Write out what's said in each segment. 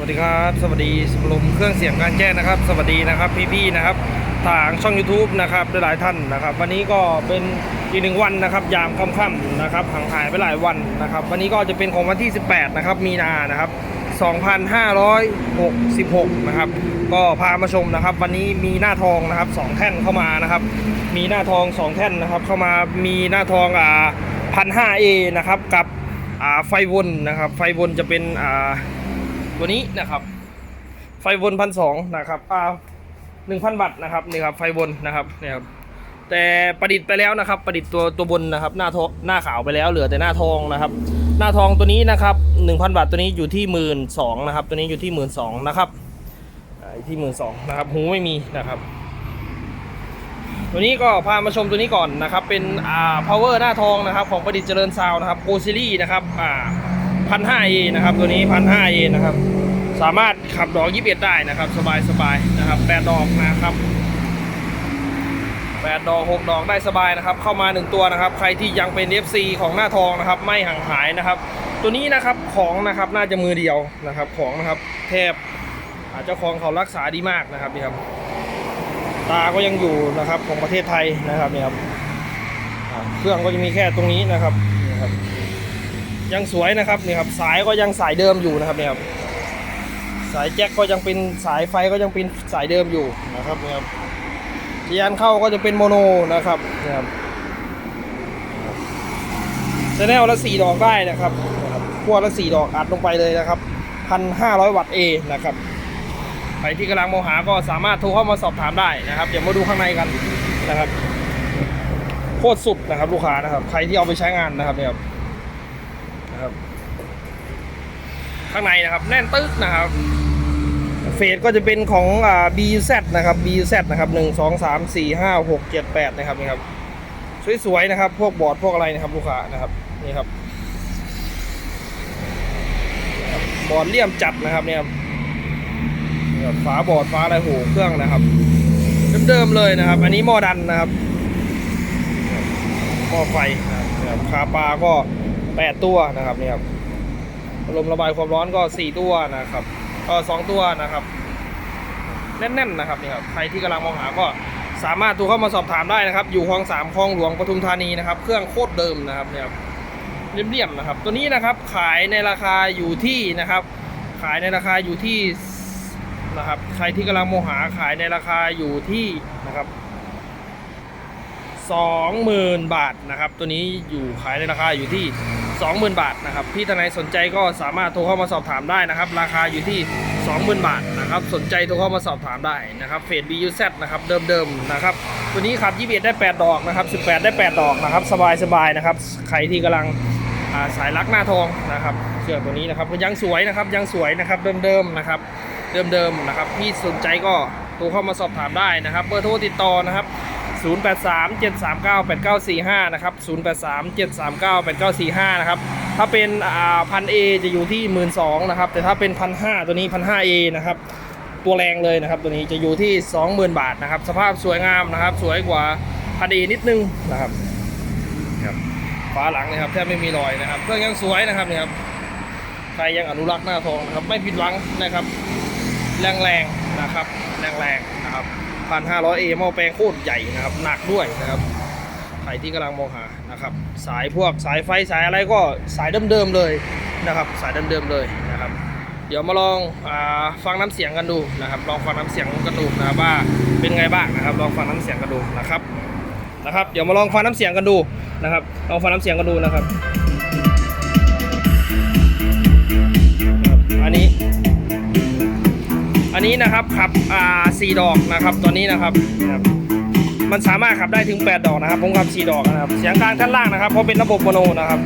วัสดีครับ สวัสดีสลมเครื่องเสียงการแจ้งนะครับ สวัสดีนะครับพี่ๆนะครับทางช่อง YouTube นะครับหลายๆท่านนะครับ วันนี้ก็เป็นอีกหนึ่งวันนะครับ ยามค่ำๆนะครับห่างหายไปหลายวันนะครับ วันนี้ก็จะเป็นของวันที่ 18 นะครับ มีนานะครับ 2566 นะครับ ก็พามาชมนะครับ วันนี้มีหน้าทองนะครับสองแท่นเข้ามานะครับ มีหน้าทองสองแท่นนะครับ เข้ามามีหน้าทองอ่าพันห้าเอนะครับกับอ่าไฟวนนะครับ ไฟวนจะเป็นอ่า ตัวนี้นะครับ ไฟวนพันสองนะครับอ่าหนึ่งพันบัตนะครับนี่ครับไฟวนนะครับนี่ครับแต่ประดิษฐ์ไปแล้วนะครับ ประดิษฐ์ตัวตัวบนนะครับ หน้าทองหน้าขาวไปแล้วเหลือแต่หน้าทองนะครับ หน้าทองตัวนี้นะครับหนึ่งพันบาทตัวนี้อยู่ที่หมื่นสองนะครับ ตัวนี้อยู่ที่หมื่นสองนะครับอ่าที่หมื่นสองนะครับ หูไม่มีนะครับ ตัวนี้ก็พามาชมตัวนี้ก่อนนะครับ เป็นอ่า power หน้าทองนะครับ ของประดิษฐ์เจริญซาวน์นะครับโกซิลี่นะครับอ่า พันห้าเอนะครับ ตัวนี้พันห้าเอนะครับ สามารถขับดอกยี่สิบเอ็ดได้นะครับ สบายสบายนะครับแปดดอกนะครับแปดดอกหกดอกได้สบายนะครับ เข้ามาหนึ่งตัวนะครับ ใครที่ยังเป็น FC ของหน้าทองนะครับ ไม่ห่างหายนะครับ ตัวนี้นะครับของนะครับน่าจะมือเดียวนะครับ ของนะครับแทบอาเจ้าของเขารักษาดีมากนะครับนี่ครับ ตาก็ยังอยู่นะครับของประเทศไทยนะครับนี่ครับเครื่องก็จะมีแค่ตรงนี้นะครับนี่ครับ ยังสวยนะครับนี่ครับสายก็ยังสายเดิมอยู่นะครับนี่ครับสายแจ็คก็ยังเป็นสายไฟก็ยังเป็นสายเดิมอยู่นะครับนี่ครับเจียนเข้าก็จะเป็นโมโนนะครับนี่ครับชแนลละสี่ดอกได้นะครับนะครับขั้วละสี่ดอกอัดลงไปเลยนะครับพันห้าร้อยวัตต์เอนะครับใครที่กำลังมองหาก็สามารถโทรเข้ามาสอบถามได้นะครับเดี๋ยวมาดูข้างในกันนะครับโคตรสุดนะครับลูกค้านะครับ ใครที่เอาไปใช้งานนะครับเนี่ยครับ นะครับ ข้างในนะครับ แน่นตึ๊กนะครับ เฟสก็จะเป็นของอ่า BZ นะครับ BZ นะครับหนึ่งสองสามสี่ห้าหกเจ็ดแปดนะครับนี่ครับสวยๆนะครับ พวกบอร์ดพวกอะไรนะครับลูกค้านะครับนี่ครับบอร์ดเลี่ยมจัดนะครับเนี่ยฝาบอร์ดฝาอะไรโหเครื่องนะครับเดิมๆเลยนะครับ อันนี้หม้อดันนะครับหม้อไฟนะครับคาปาก็ แปดตัวนะครับนี่ครับพัดลมระบายความร้อนก็สี่ตัวนะครับก็สองตัวนะครับ แน่นๆนะครับนี่ครับใครที่กำลังมองหาก็สามารถโทรเข้ามาสอบถามได้นะครับ อยู่คลองสามคลองหลวงปทุมธานีนะครับ เครื่องโคตรเดิมนะครับเนี่ยครับเรียบๆนะครับ ตัวนี้นะครับขายในราคาอยู่ที่นะครับ ขายในราคาอยู่ที่นะครับใครที่กำลังโมองหาขายในราคาอยู่ที่นะครับ20,000บาทนะครับ ตัวนี้อยู่ขายในราคาอยู่ที่ 20,000 บาทนะครับพี่ทนายสนใจก็สามารถโทรเข้ามาสอบถามได้นะครับ ราคาอยู่ที่ 20,000 บาทนะครับสนใจโทรเข้ามาสอบถามได้นะครับเฟส BUZ นะครับเดิมๆนะครับตัวนี้ขับ21 ได้ 8 ดอกนะครับ 18 ได้ 8 ดอกนะครับสบายๆนะครับใครที่กำลังาสายรักหน้าทองนะครับเครื่อตัวนี้นะครับยังสวยนะครับยังสวยนะครับเดิมๆนะครับเดิมๆนะครับพี่สนใจก็โทรเข้ามาสอบถามได้นะครับเบอร์โทรติดต่อนะครับ 0837398945 นะครับ 0837398945 นะครับ ถ้าเป็นอ่าพันเอจะอยู่ที่ 12,000นะครับ แต่ถ้าเป็นพันห้าตัวนี้พันห้าเอนะครับ ตัวแรงเลยนะครับตัวนี้จะอยู่ที่ 20,000 บาทนะครับ สภาพสวยงามนะครับ สวยกว่าพันเอนิดนึงนะครับครับฝาหลังนะครับแทบไม่มีรอยนะครับ เครื่องยังสวยนะครับเนี่ยครับ ใครยังอนุรักษ์หน้าทองนะครับ ไม่ผิดหวังนะครับ แรงๆนะครับ แรงๆนะครับ พันห้าร้อยเอหม้อแปลงโคตรใหญ่นะครับ หนักด้วยนะครับ ใครที่กำลังมองหานะครับ สายพวกสายไฟสายอะไรก็สายเดิมๆเลยนะครับ สายเดิมๆเลยนะครับ เดี๋ยวมาลองอฟังน้ำเสียงกันดูนะครับ ลองฟังน้ำเสียงกันดูนะครับว่าเป็นไงบ้างนะครับ ลองฟังน้ำเสียงกันดูนะครับนะครับ เดี๋ยวมาลองฟังน้ำเสียงกันดูนะครับ ลองฟังน้ำเสียงกันดูนะครับ อันนี้นะครับขับอ่าสี่ดอกนะครับตอนนี้นะครับนะครับ มันสามารถขับได้ถึง 8 ดอกนะครับ ผมขับ 4 ดอกนะครับ เสียงกลางท่านล่างนะครับ เพราะเป็นระบบโมโนนะครับ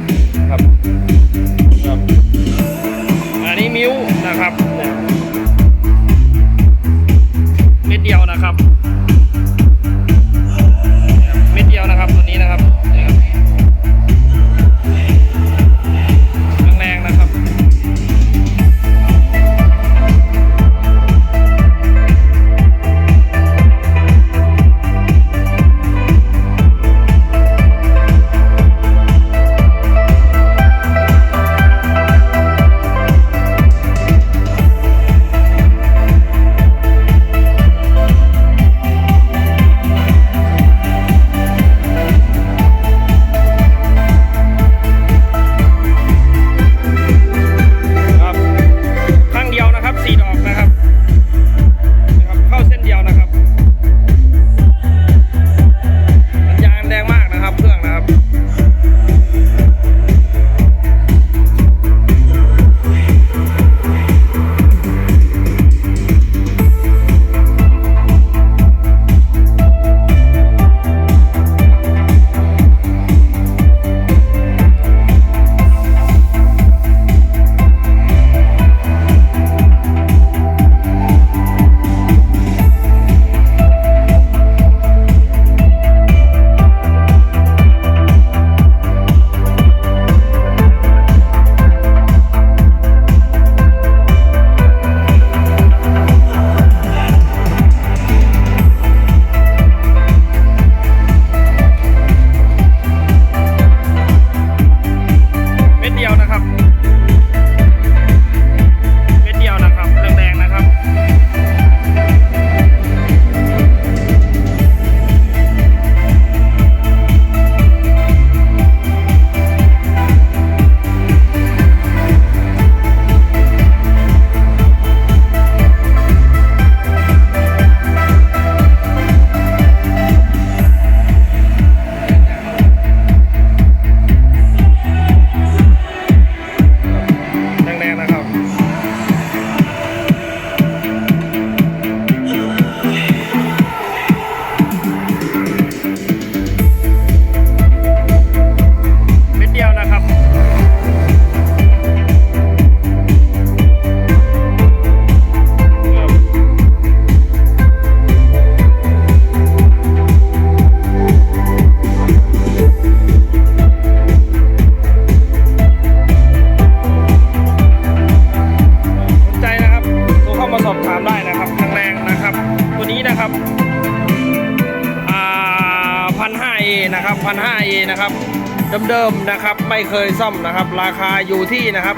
เดิมๆนะครับไม่เคยซ่อมนะครับ ราคาอยู่ที่นะครับ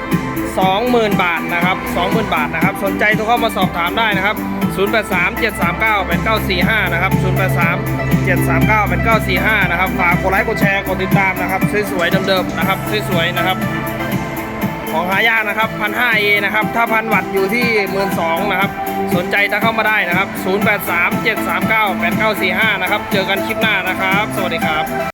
20,000 บาทนะครับ20,000 บาทนะครับ สนใจโทรเข้ามาสอบถามได้นะครับ 083 739 8945 นะครับ 083 739 8945 นะครับฝากกดไลค์กดแชร์กดติดตามนะครับสวยๆเดิมๆนะครับสวยๆนะครับของหายากนะครับ1,500 A นะครับถ้าพันวัตต์อยู่ที่12,000นะครับสนใจจะเข้ามาได้นะครับ 083 739 8945 นะครับ เจอกันคลิปหน้านะครับ สวัสดีครับ